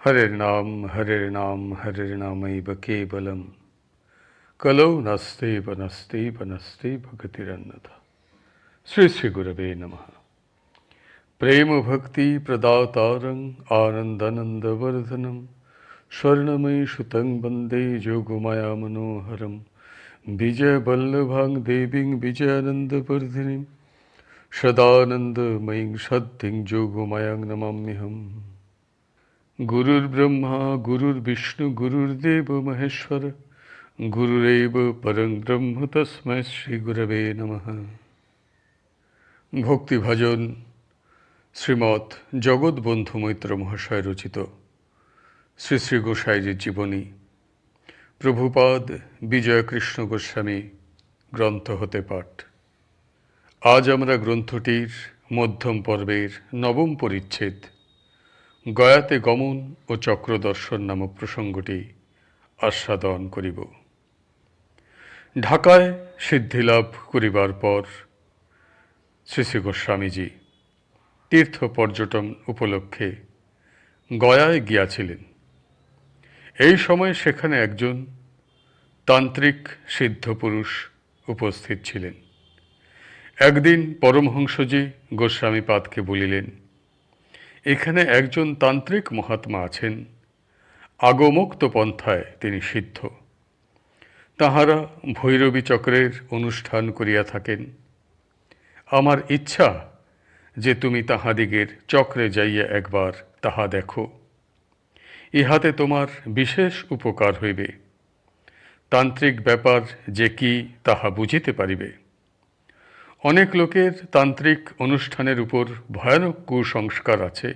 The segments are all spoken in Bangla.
হরের নাম হরের নাম হরের নামৈব কেবলম কলৌ নাস্তেব নাস্তেব নাস্তেব গতিরন্যথা শ্রী শ্রী গুরবে নমঃ প্রেম ভক্তি প্রদাতারং আনন্দানন্দবর্ধনম স্বর্ণময়ী সুতং বন্দে যোগমায়া মনোহরম বিজয়বল্লভাং দেবীং বিজয়ানন্দবর্ধিনীম সদানন্দময়ীং সদ্ধিং যোগমায়াং নমাম্যহম গুরুর ব্রহ্মা, গুরুর বিষ্ণু গুরুর্দেব মহেশ্বর। গুরুরেব পরং ব্রহ্ম, তস্মৈ শ্রী গুরবে নমঃ। ভক্তিভজন, শ্রীমৎ জগৎবন্ধু মৈত্র মহাশয় রচিত, শ্রী শ্রী গোসাইজির জীবনী। প্রভুপাদ বিজয়কৃষ্ণ গোস্বামী, গ্রন্থ হতে পাঠ। আজ আমরা গ্রন্থটির মধ্যম পর্বের নবম পরিচ্ছেদ গয়াতে গমন ও চক্রদর্শন নামক প্রসঙ্গটি আস্বাদন করিব। ঢাকায় সিদ্ধিলাভ করিবার পর শ্রী শ্রী গোস্বামীজি তীর্থ পর্যটন উপলক্ষে গয়ায় গিয়াছিলেন। এই সময় সেখানে একজন তান্ত্রিক সিদ্ধ পুরুষ উপস্থিত ছিলেন। একদিন পরমহংসজি গোস্বামীপাদকে বলিলেন এখানে একজন তান্ত্রিক মহাত্মা আছেন। আগমুক্ত পন্থায় তিনি সিদ্ধ। তাহারা ভৈরবী চক্রের অনুষ্ঠান করিয়া থাকেন। আমার ইচ্ছা যে তুমি তাহাদিগের চক্রে যাইয়া একবার তাহা দেখো। ইহাতে তোমার বিশেষ উপকার হইবে। তান্ত্রিক ব্যাপার যে কি, তাহা বুঝিতে পারিবে। অনেক লোকের তান্ত্রিক অনুষ্ঠানের উপর ভয়ানক কুসংস্কার আছে।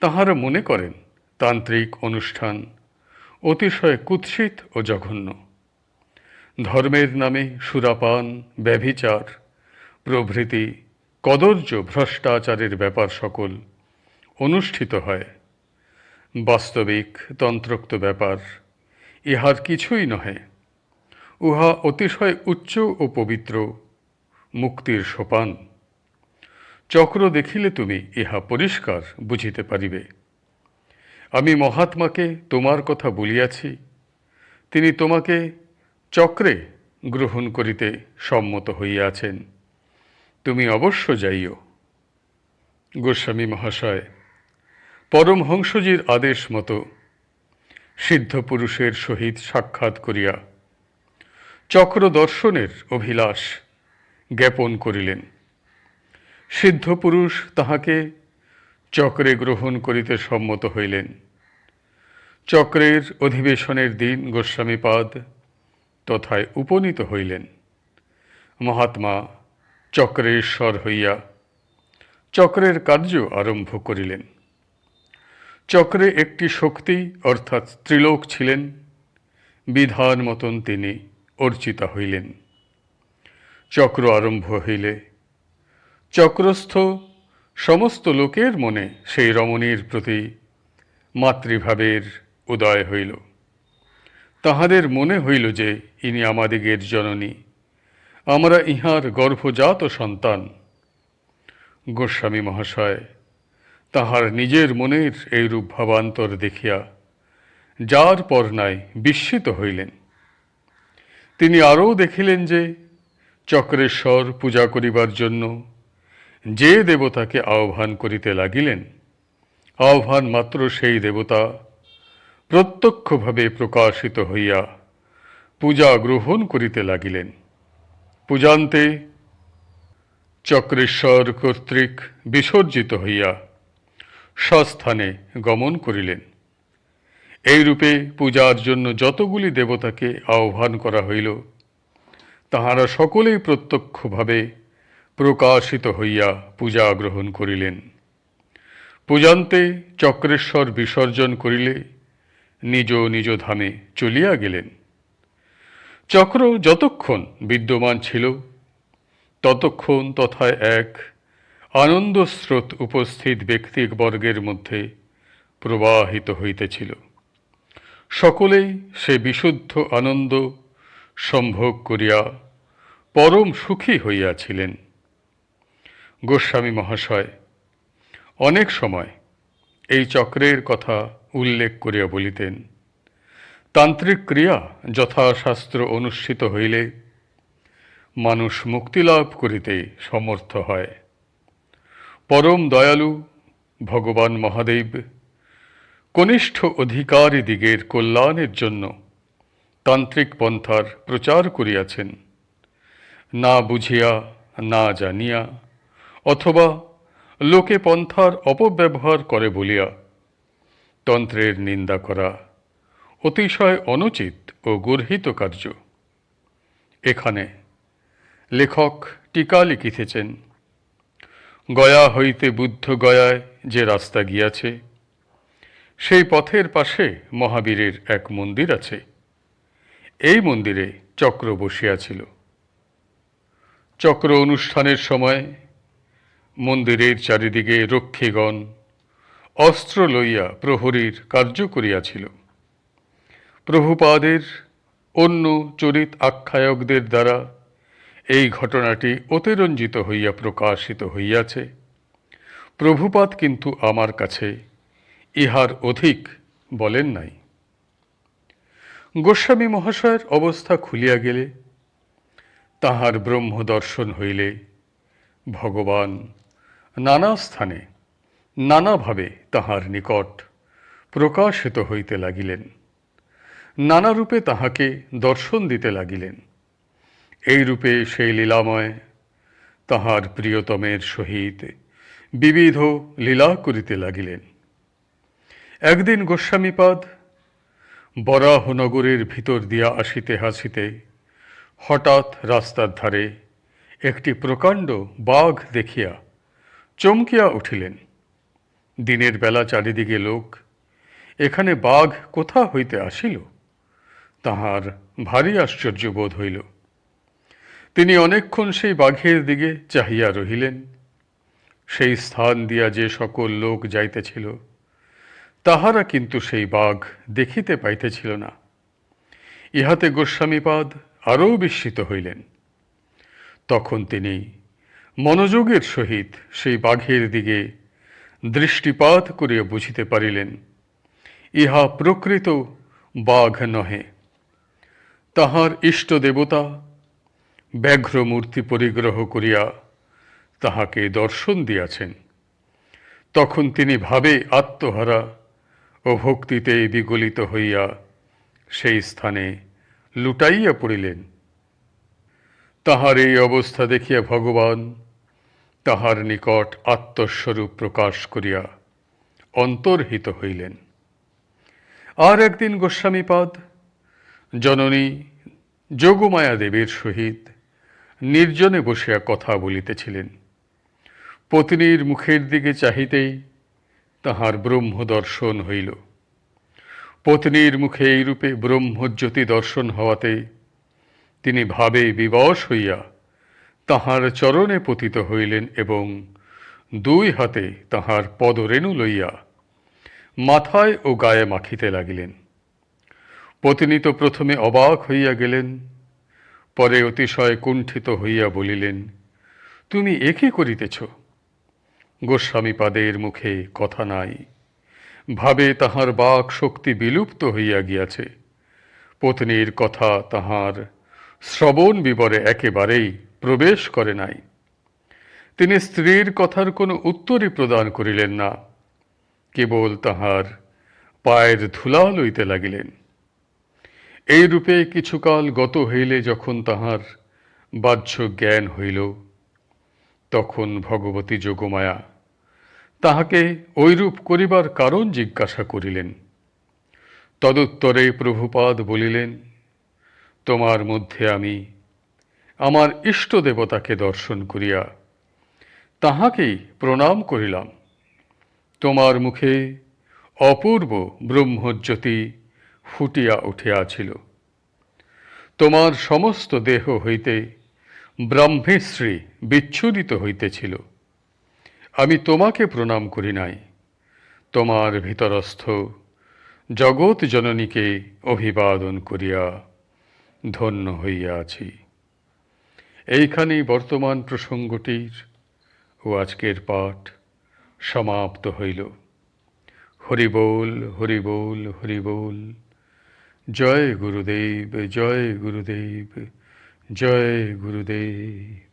তাহারা মনে করেন, তান্ত্রিক অনুষ্ঠান অতিশয় কুৎসিত ও জঘন্য। ধর্মের নামে সুরাপান, ব্যভিচার, প্রভৃতি কদর্য ভ্রষ্টাচারের ব্যাপার সকল অনুষ্ঠিত হয়। বাস্তবিক, তন্ত্রোক্ত ব্যাপার ইহার কিছুই নহে। উহা অতিশয় উচ্চ ও পবিত্র মুক্তির সোপান। চক্র দেখিলে তুমি ইহা পরিষ্কার বুঝিতে পারিবে। আমি মহাত্মাকে তোমার কথা বলিয়াছি, তিনি তোমাকে চক্রে গ্রহণ করিতে সম্মত হইয়াছেন। তুমি অবশ্য যাইও। গোস্বামী মহাশয়, পরমহংসজির আদেশ মতো সিদ্ধ পুরুষের সহিত সাক্ষাৎ করিয়া চক্র দর্শনের অভিলাষ জ্ঞাপন করিলেন। সিদ্ধ পুরুষ তাহাকে চক্রে গ্রহণ করিতে সম্মত হইলেন। চক্রের অধিবেশনের দিন গোস্বামীপাদ তথায় উপনীত হইলেন। মহাত্মা চক্রেশ্বর হইয়া চক্রের কার্য আরম্ভ করিলেন। চক্রে একটি শক্তি অর্থাৎ ত্রিলোক ছিলেন। বিধান মতন তিনি অর্চিতা হইলেন। চক্র আরম্ভ হইলে। চক্রস্থ সমস্ত লোকের মনে সেই রমণীর প্রতি মাতৃভাবের উদয় হইল। তাহাদের মনে হইল যে, ইনি আমাদিগের জননী। আমরা ইহার গর্ভজাত সন্তান। গোস্বামী মহাশয়, তাহার নিজের মনের এইরূপ ভাবান্তর দেখিয়া যার পর নাই বিস্মিত হইলেন। তিনি আরও দেখিলেন যে চক্রেশ্বর পূজা করিবার জন্য যে দেবতাকে আহ্বান করিতে লাগিলেন, আহ্বান মাত্র সেই দেবতা প্রত্যক্ষভাবে প্রকাশিত হইয়া পূজা গ্রহণ করিতে লাগিলেন। পূজান্তে চক্রেশ্বর কর্তৃক বিসর্জিত হইয়া স্বস্থানে গমন করিলেন। এইরূপে পূজার জন্য যতগুলি দেবতাকে আহ্বান করা হইল তাহারা সকলেই প্রত্যক্ষভাবে প্রকাশিত হইয়া পূজা গ্রহণ করিলেন। পূজান্তে চক্রেশ্বর বিসর্জন করিলে নিজ নিজ ধামে চলিয়া গেলেন। চক্র যতক্ষণ বিদ্যমান ছিল, ততক্ষণ তথায় এক আনন্দ স্রোত উপস্থিত ব্যক্তিবর্গের মধ্যে প্রবাহিত হইতেছিল। সকলেই সে বিশুদ্ধ আনন্দ সম্ভোগ করিয়া পরম সুখী হইয়াছিলেন। গোস্বামী মহাশয়, অনেক সময় এই চক্রের কথা উল্লেখ করিয়া বলিতেন, তান্ত্রিক ক্রিয়া যথাশাস্ত্র অনুষ্ঠিত হইলে মানুষ মুক্তিলাভ করিতে সমর্থ হয়। পরম দয়ালু ভগবান মহাদেব, কনিষ্ঠ অধিকারী দিগের কল্যাণের জন্য তান্ত্রিক পন্থার প্রচার করিয়াছেন। না বুঝিয়া, না জানিয়া, অথবা লোকে পন্থার অপব্যবহার করে বলিয়া, তন্ত্রের নিন্দা করা অতিশয় অনুচিত ও গর্হিত কার্য। এখানে লেখক টিকা লিখিতেছেন, গয়া হইতে বুদ্ধ গয়ায় যে রাস্তা গিয়াছে, সেই পথের পাশে মহাবীরের এক মন্দির আছে। এই মন্দিরে চক্র বসিয়াছিল। চক্র অনুষ্ঠানের সময় মন্দিরের চারিদিকে রক্ষীগণ অস্ত্র লইয়া প্রহরীর কার্য করিয়াছিল। প্রভুপাদের অন্য চরিত আখ্যায়কদের দ্বারা এই ঘটনাটি অতিরঞ্জিত হইয়া প্রকাশিত হইয়াছে। প্রভুপাদ কিন্তু আমার কাছে ইহার অধিক বলেন নাই। গোস্বামী মহাশয়ের অবস্থা খুলিয়া গেলে, তাহার ব্রহ্ম দর্শন হইলে ভগবান নানা স্থানে, নানাভাবে তাহার নিকট প্রকাশিত হইতে লাগিলেন। নানা রূপে তাহাকে দর্শন দিতে লাগিলেন। এই রূপে সেই লীলাময় তাহার প্রিয়তমের সহিত বিবিধ লীলা করিতে লাগিলেন। একদিন গোস্বামীপাদ বরাহনগরের ভিতর দিয়া আসিতে হাসিতে হঠাৎ রাস্তার ধারে একটি প্রকাণ্ড বাঘ দেখিয়া চমকিয়া উঠিলেন। দিনের বেলা চারিদিকে লোক, এখানে বাঘ কোথা হইতে আসিল? তাহার ভারী আশ্চর্য বোধ হইল। তিনি অনেকক্ষণ সেই বাঘের দিকে চাহিয়া রহিলেন। সেই স্থান দিয়া যে সকল লোক যাইতেছিল তাহারা কিন্তু সেই বাঘ দেখিতে পাইতেছিল না। ইহাতে গোস্বামীপাদ আরও বিস্মিত হইলেন। তখন তিনি মনোযোগের সহিত সেই বাঘের দিকে দৃষ্টিপাত করিয়া বুঝিতে পারিলেন, ইহা প্রকৃত বাঘ নহে। তাহার ইষ্ট দেবতা ব্যাঘ্র মূর্তি পরিগ্রহ করিয়া তাহাকে দর্শন দিয়াছেন। তখন তিনি ভাবে আত্মহারা ও ভক্তিতে বিগলিত হইয়া সেই স্থানে লুটাইয়া পড়িলেন। তাহার এই অবস্থা দেখিয়া ভগবান তাহার নিকট আত্মস্বরূপ প্রকাশ করিয়া অন্তর্হিত হইলেন। আর একদিন গোস্বামীপাদ, জননী যোগমায়া দেবীর সহিত নির্জনে বসিয়া কথা বলিতেছিলেন। পত্নীর মুখের দিকে চাহিতেই তাহার ব্রহ্ম দর্শন হইল। পত্নীর মুখে এইরূপে ব্রহ্মজ্যোতি দর্শন হওয়াতে তিনি ভাবে বিবশ হইয়া তাহার চরণে পতিত হইলেন এবং দুই হাতে তাহার পদরেণু লইয়া মাথায় ও গায়ে মাখিতে লাগিলেন। পত্নী তো প্রথমে অবাক হইয়া গেলেন, পরে অতিশয় কুণ্ঠিত হইয়া বলিলেন, তুমি একে করিতেছ? গোস্বামীপাদের মুখে কথা নাই। ভাবে তাহার বাক শক্তি বিলুপ্ত হইয়া গিয়াছে। পত্নীর কথা তাহার শ্রবণ বিবরে একেবারেই প্রবেশ করে নাই। তিনি স্ত্রীর কথার কোনো উত্তরই প্রদান করিলেন না। কেবল তাহার পায়ের ধুলা লইতে লাগিলেন। এই রূপে কিছুকাল গত হইলে যখন তাহার বাহ্য জ্ঞান হইল, তখন ভগবতী যোগমায়া তাহাকে ঐরূপ করিবার কারণ জিজ্ঞাসা করিলেন। তদুত্তরে প্রভুপাদ বলিলেন, তোমার মধ্যে আমি আমার ইষ্ট দেবতাকে দর্শন করিয়া তাহাকেই প্রণাম করিলাম। তোমার মুখে অপূর্ব ব্রহ্মজ্যোতি ফুটিয়া উঠিয়াছিল। তোমার সমস্ত দেহ হইতে ব্রাহ্মেশ্রী বিচ্ছুরিত হইতেছিল। আমি তোমাকে প্রণাম করি নাই। তোমার ভিতরস্থ জগৎ জননীকে অভিবাদন করিয়া ধন্য হইয়া আছি এইখানেই বর্তমান প্রসঙ্গটির ও আজকের পাঠ সমাপ্ত হইল। হরিবোল হরিবোল হরি বল হরি বল। জয় গুরুদেব জয় গুরুদেব জয় গুরুদেব।